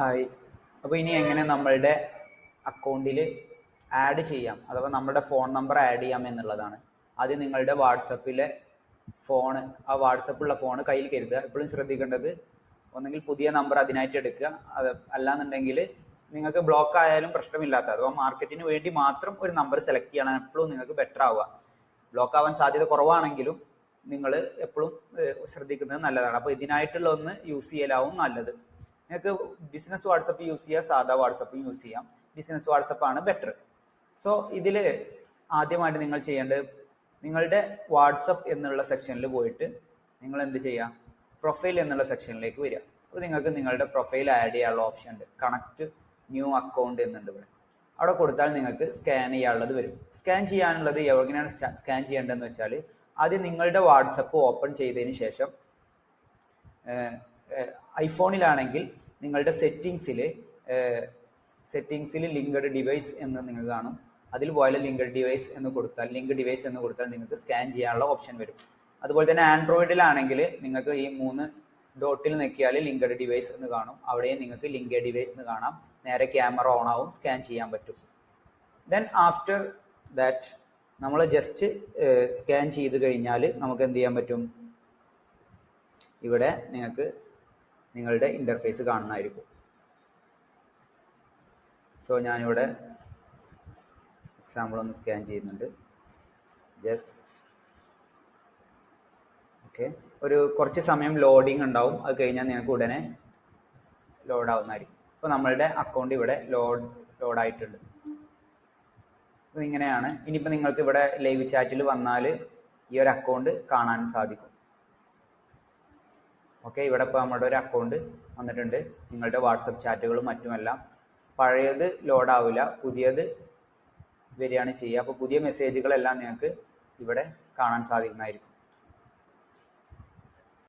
Hi അപ്പോൾ ഇനി എങ്ങനെ നമ്മളുടെ അക്കൗണ്ടിൽ ആഡ് ചെയ്യാം? അഥവാ നമ്മുടെ ഫോൺ നമ്പർ ആഡ് ചെയ്യാം എന്നുള്ളതാണ്. ആദ്യം നിങ്ങളുടെ വാട്സപ്പിലെ ഫോൺ ആ വാട്സപ്പുള്ള ഫോൺ കയ്യിൽ കരുതുക. എപ്പോഴും ശ്രദ്ധിക്കേണ്ടത് ഒന്നെങ്കിൽ പുതിയ നമ്പർ അതിനായിട്ട് എടുക്കുക. അത് അല്ലാന്നുണ്ടെങ്കിൽ നിങ്ങൾക്ക് ബ്ലോക്ക് ആയാലും പ്രശ്നമില്ലാത്ത. അഥവാ മാർക്കറ്റിന് വേണ്ടി മാത്രം ഒരു നമ്പർ സെലക്ട് ചെയ്യണം. എപ്പോഴും നിങ്ങൾക്ക് ബെറ്റർ ആവുക. ബ്ലോക്ക് ആവാൻ സാധ്യത കുറവാണെങ്കിലും നിങ്ങൾ എപ്പോഴും ശ്രദ്ധിക്കുന്നത് നല്ലതാണ്. അപ്പോൾ ഇതിനായിട്ടുള്ള ഒന്ന് യൂസ് ചെയ്യലാവും നല്ലത്. നിങ്ങൾക്ക് ബിസിനസ് വാട്സപ്പ് യൂസ് ചെയ്യാം സാധാ വാട്സപ്പ് യൂസ് ചെയ്യാം. ബിസിനസ് വാട്സപ്പ് ആണ് ബെറ്റർ സോ ഇതിൽ ആദ്യമായിട്ട് നിങ്ങൾ ചെയ്യേണ്ടത് നിങ്ങളുടെ വാട്സപ്പ് എന്നുള്ള സെക്ഷനിൽ പോയിട്ട് നിങ്ങൾ എന്ത് ചെയ്യുക പ്രൊഫൈൽ എന്നുള്ള സെക്ഷനിലേക്ക് വരിക. അപ്പോൾ നിങ്ങൾക്ക് നിങ്ങളുടെ പ്രൊഫൈൽ ആഡ് ചെയ്യാനുള്ള ഓപ്ഷൻ ഉണ്ട്. കണക്ട് ന്യൂ അക്കൗണ്ട് എന്നുണ്ട് ഇവിടെ. അവിടെ കൊടുത്താൽ നിങ്ങൾക്ക് സ്കാൻ ചെയ്യാനുള്ളത് വരും. സ്കാൻ ചെയ്യാനുള്ളത് എവിടെയാണ് സ്കാൻ ചെയ്യേണ്ടതെന്ന് വെച്ചാൽ ആദ്യം നിങ്ങളുടെ വാട്സപ്പ് ഓപ്പൺ ചെയ്തതിന് ശേഷം ഐഫോണിലാണെങ്കിൽ നിങ്ങളുടെ സെറ്റിങ്സിൽ സെറ്റിങ്സിൽ ലിങ്ക്ഡ് ഡിവൈസ് എന്ന് നിങ്ങൾ കാണും. അതിൽ പോയാൽ ലിങ്ക്ഡ് ഡിവൈസ് എന്ന് കൊടുത്താൽ ലിങ്ക് ഡിവൈസ് എന്ന് കൊടുത്താൽ നിങ്ങൾക്ക് സ്കാൻ ചെയ്യാനുള്ള ഓപ്ഷൻ വരും. അതുപോലെ തന്നെ ആൻഡ്രോയിഡിലാണെങ്കിൽ നിങ്ങൾക്ക് ഈ മൂന്ന് ഡോട്ടിൽ നിൽക്കിയാൽ ലിങ്ക്ഡ് ഡിവൈസ് എന്ന് കാണും. അവിടെയും നിങ്ങൾക്ക് ലിങ്ക് ഡിവൈസ് എന്ന് കാണാം. നേരെ ക്യാമറ ഓൺ ആവും സ്കാൻ ചെയ്യാൻ പറ്റും. ദെൻ ആഫ്റ്റർ ദാറ്റ് നമ്മൾ ജസ്റ്റ് സ്കാൻ ചെയ്ത് കഴിഞ്ഞാൽ നമുക്ക് എന്ത് ചെയ്യാൻ പറ്റും? ഇവിടെ നിങ്ങൾക്ക് നിങ്ങളുടെ ഇന്റർഫേസ് കാണുന്നതായിരിക്കും. സോ ഞാനിവിടെ എക്സാമ്പിൾ ഒന്ന് സ്കാൻ ചെയ്യുന്നുണ്ട്. ജസ്റ്റ് ഓക്കെ ഒരു കുറച്ച് സമയം ലോഡിങ് ഉണ്ടാവും. അത് കഴിഞ്ഞാൽ നിങ്ങൾക്ക് ഉടനെ ലോഡ് ആവുന്നതായിരിക്കും. ഇപ്പോൾ നമ്മളുടെ അക്കൗണ്ട് ഇവിടെ ലോഡ് ലോഡായിട്ടുണ്ട് ഇങ്ങനെയാണ് ഇനിയിപ്പോൾ നിങ്ങൾക്ക് ഇവിടെ ലൈവ് ചാറ്റിൽ വന്നാൽ ഈ ഒരു അക്കൗണ്ട് കാണാൻ സാധിക്കും. ഓക്കെ ഇവിടെ ഇപ്പോൾ നമ്മുടെ ഒരു അക്കൗണ്ട് വന്നിട്ടുണ്ട്. നിങ്ങളുടെ വാട്സപ്പ് ചാറ്റുകളും മറ്റുമെല്ലാം. പഴയത് ലോഡ് ആവില്ല പുതിയത് വരികയാണ് ചെയ്യുക. അപ്പോൾ പുതിയ മെസ്സേജുകളെല്ലാം നിങ്ങൾക്ക് ഇവിടെ കാണാൻ സാധിക്കുന്നതായിരിക്കും.